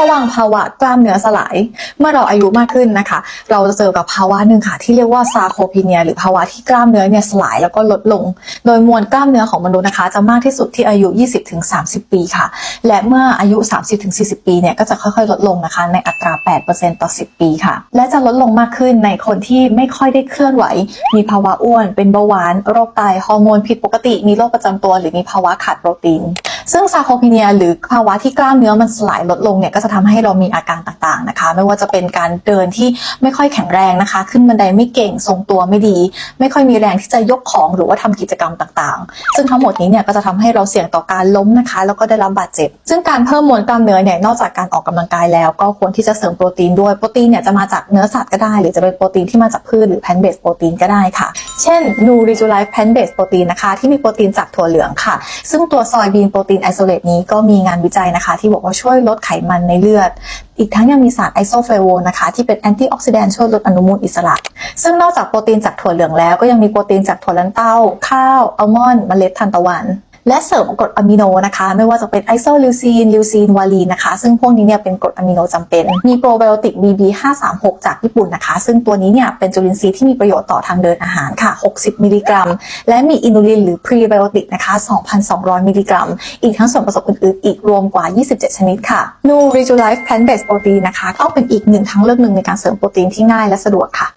ระหว่างภาวะกล้ามเนื้อสลาย เมื่อเราอายุมากขึ้นนะคะ เราจะเจอกับภาวะหนึ่งค่ะ ที่เรียกว่าซาโคพีเนียหรือภาวะที่กล้ามเนื้อเนี่ยสลายแล้วก็ลดลง โดยมวลกล้ามเนื้อของมนุษย์นะคะ จะมากที่สุดที่อายุ 20-30 ปีค่ะ และเมื่ออายุ 30-40 ปีเนี่ยก็จะค่อยๆ ลดลงนะคะ ในอัตรา 8%ต่อ 10 ปีค่ะ และจะลดลงมากขึ้นในคนที่ไม่ค่อยได้เคลื่อนไหว มีภาวะอ้วน เป็นเบาหวาน โรคไต ฮอร์โมนผิดปกติ มีโรคประจำตัว หรือมีภาวะขาดโปรตีน ซึ่งซาโคพีเนียหรือภาวะที่กล้ามเนื้อมันสลายลดลงเนี่ยก็จะทำให้เรามีอาการต่างๆนะคะ ไม่ว่าจะเป็นการเดินที่ไม่ค่อยแข็งแรงนะคะ ขึ้นบันไดไม่เก่งทรงตัวไม่ดี ไม่ค่อยมีแรงที่จะยกของหรือว่าทำกิจกรรมต่างๆ ซึ่งทั้งหมดนี้เนี่ยก็จะทำให้เราเสี่ยงต่อการล้มนะคะ แล้วก็ได้รับบาดเจ็บ ซึ่งการเพิ่มมวลกล้ามเนื้อเนี่ยนอกจากการออกกำลังกายแล้ว ก็ควรที่จะเสริมโปรตีนด้วยโปรตีนเนี่ยจะมาจากเนื้อสัตว์ก็ได้ หรือจะเป็นโปรตีนที่มาจากพืชหรือแพนเบสโปรตีนก็ได้ค่ะ เช่นนูริจูไลฟ์แพนเบสโปรตีนนะคะ ที่มีโปรตีนจากถั่วเหลืองค่ะ ซึ่งตัวซอยบีนโปรตีนไอโซเลตนี้ก็มีงานวิจัยนะคะ ที่บอกว่าช่วยลดไขมันในเลือด อีกทั้งยังมีสารไอโซเฟโวนะคะ ที่เป็นแอนตี้ออกซิแดนต์ช่วยลดอนุมูลอิสระ ซึ่งนอกจากโปรตีนจากถั่วเหลืองแล้วก็ยังมีโปรตีนจากถั่วลันเต้า ข้าวอัลมอนด์เมล็ดทานตะวัน และเสริมกรดอะมิโนนะคะ ไม่ว่าจะเป็นไอโซลิวซีนลิวซีนวาลีนนะคะ ซึ่งพวกนี้เนี่ยเป็นกรดอะมิโนจำเป็น มีโปรไบโอติก BB 536 จากญี่ปุ่นนะคะ ซึ่งตัวนี้เนี่ยเป็นจุลินทรีย์ที่มีประโยชน์ต่อทางเดินอาหารค่ะ 60 มิลลิกรัม และมีอินูลินหรือพรีไบโอติกนะคะ 2,200 มิลลิกรัม อีกทั้งส่วนผสมอื่นๆ อีกรวมกว่า 27 ชนิดค่ะนูริจูไลฟ์แพลนเบสโปรตีนนะคะก็เป็นอีกหนึ่งทางเลือกหนึ่งในการเสริมโปรตีนที่ง่ายและสะดวกค่ะ